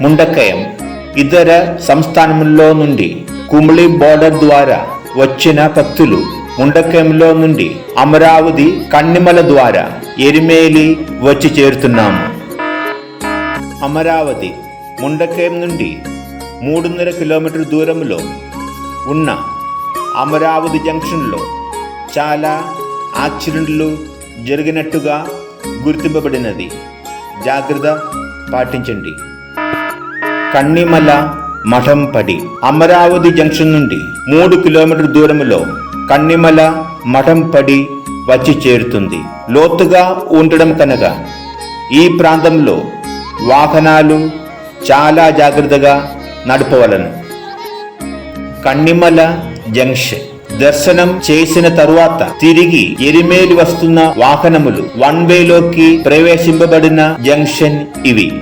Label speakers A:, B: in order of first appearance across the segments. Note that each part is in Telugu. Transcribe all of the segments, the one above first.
A: ముండకయం ఇతర సంస్థానముల్లో నుండి కుమిళి బోర్డర్ ద్వారా వచ్చిన భక్తులు ముండకయంలో నుండి అమరావతి కన్నిమల ద్వారా ఎరిమేలి వచ్చి చేరుతున్నాము. అమరావతి ముండకయం నుండి మూడున్నర కిలోమీటర్ దూరంలో ఉన్న అమరావతి జంక్షన్లో చాలా యాక్సిడెంట్లు జరిగినట్టుగా గుర్తింపబడినది. జాగ్రత్త పాటించండి. కన్నిమల మఠంపడి అమరావతి జంక్షన్ నుండి మూడు కిలోమీటర్ దూరంలో కన్నిమల మఠంపడి వచ్చి చేరుతుంది. లోతుగా ఉండడం కనుక ఈ ప్రాంతంలో వాహనాలు చాలా జాగ్రత్తగా నడపవలను. కన్నిమల జంక్షన్ దర్శనం చేసిన తరువాత తిరిగి ఎరిమేలి వస్తున్న వాహనములు వన్ వేలోకి ప్రవేశింపబడిన జంక్షన్ ఇవి.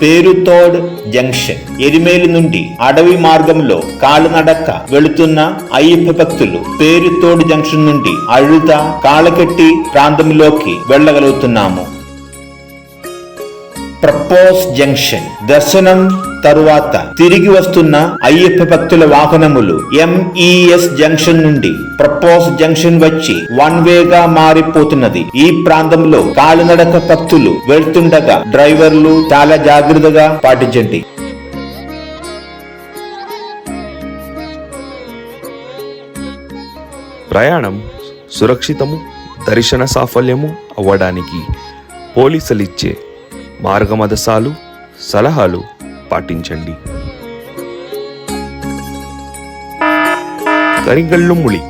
A: పేరుతోడ్ జంక్షన్ ఎరిమేలి నుండి అడవి మార్గంలో కాలినడక వెళుతున్న అయ్యప్ప భక్తులు పేరుతోడ్ జంక్షన్ నుండి అழுత కాలకెట్టి ప్రాంతంలోకి వెళ్ళగలుగుతున్నాము ప్రపోజ్ జంక్షన్. దర్శనం తరువాత తిరిగి వస్తున్న అయ్యప్ప భక్తుల వాహనములు ఎంఈఎస్ జంక్షన్ నుండి ప్రపోజ్ జంక్షన్ వచ్చి వన్ వేగా మారిపోతున్నది. ఈ ప్రాంతంలో కాలినడక భక్తులు వెళ్తుండగా డ్రైవర్లు చాలా జాగ్రత్తగా పాటించండి.
B: ప్రయాణం సురక్షితము దర్శన సాఫల్యము అవ్వడానికి పోలీసులు ఇచ్చే మార్గమదసాలు సలహాలు పాటించండి. కరిగళ్ళు ముళి.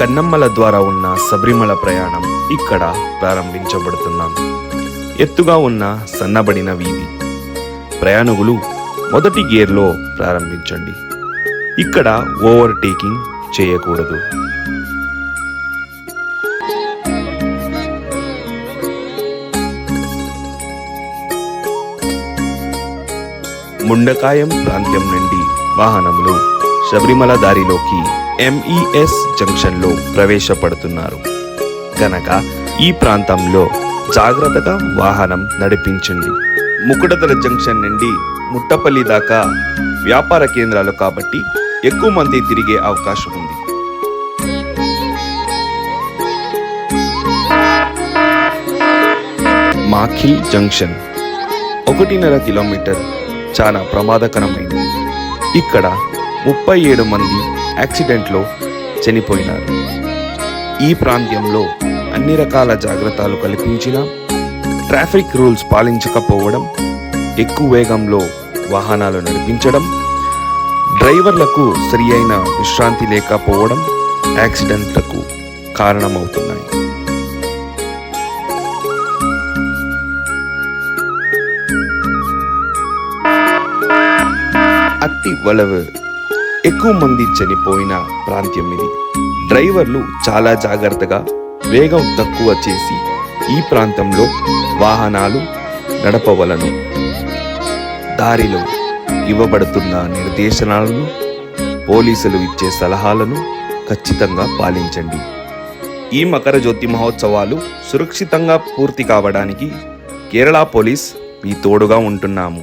B: కన్నమ్మల ద్వారా ఉన్న శబరిమల ప్రయాణం ఇక్కడ ప్రారంభించబడుతున్నాం. ఎత్తుగా ఉన్న సన్నబడిన వీధి. ప్రయాణికులు మొదటి గేర్లో ప్రారంభించండి. ఇక్కడ ఓవర్టేకింగ్ చేయకూడదు. ముండకాయం ప్రాంతం నుండి వాహనములు శబరిమల దారిలోకి ఎంఈఎస్ జంక్షన్లో ప్రవేశపడుతున్నారు. కనుక ఈ ప్రాంతంలో జాగ్రత్తగా వాహనం నడిపించండి. ముకుడతల జంక్షన్ నుండి ముట్టపల్లి దాకా వ్యాపార కేంద్రాలు కాబట్టి ఎక్కువ మంది తిరిగే అవకాశం ఉంది. మాఖిల్ జంక్షన్ ఒకటిన్నర కిలోమీటర్ చాలా ప్రమాదకరమైనది ఇక్కడ ముప్పై ఏడు మంది యాక్సిడెంట్లో చనిపోయినారు. ఈ ప్రాంతంలో అన్ని రకాల జాగ్రత్తలు కల్పించినా ట్రాఫిక్ రూల్స్ పాలించకపోవడం ఎక్కువ వేగంలో వాహనాలు నడిపించడం డ్రైవర్లకు సరి అయిన విశ్రాంతి లేకపోవడం యాక్సిడెంట్లకు కారణమవుతున్నాయి. అట్టి వలవ. ఎక్కువ మంది చనిపోయిన ప్రాంతం ఇది డ్రైవర్లు చాలా జాగ్రత్తగా వేగం తక్కువ చేసి ఈ ప్రాంతంలో వాహనాలు నడపవలను. దారిలో ఇవ్వబడుతున్న నిర్దేశనాలను పోలీసులు ఇచ్చే సలహాలను ఖచ్చితంగా పాలించండి. ఈ మకర జ్యోతి మహోత్సవాలు సురక్షితంగా పూర్తి కావడానికి కేరళ పోలీస్ మీ తోడుగా ఉంటున్నాము.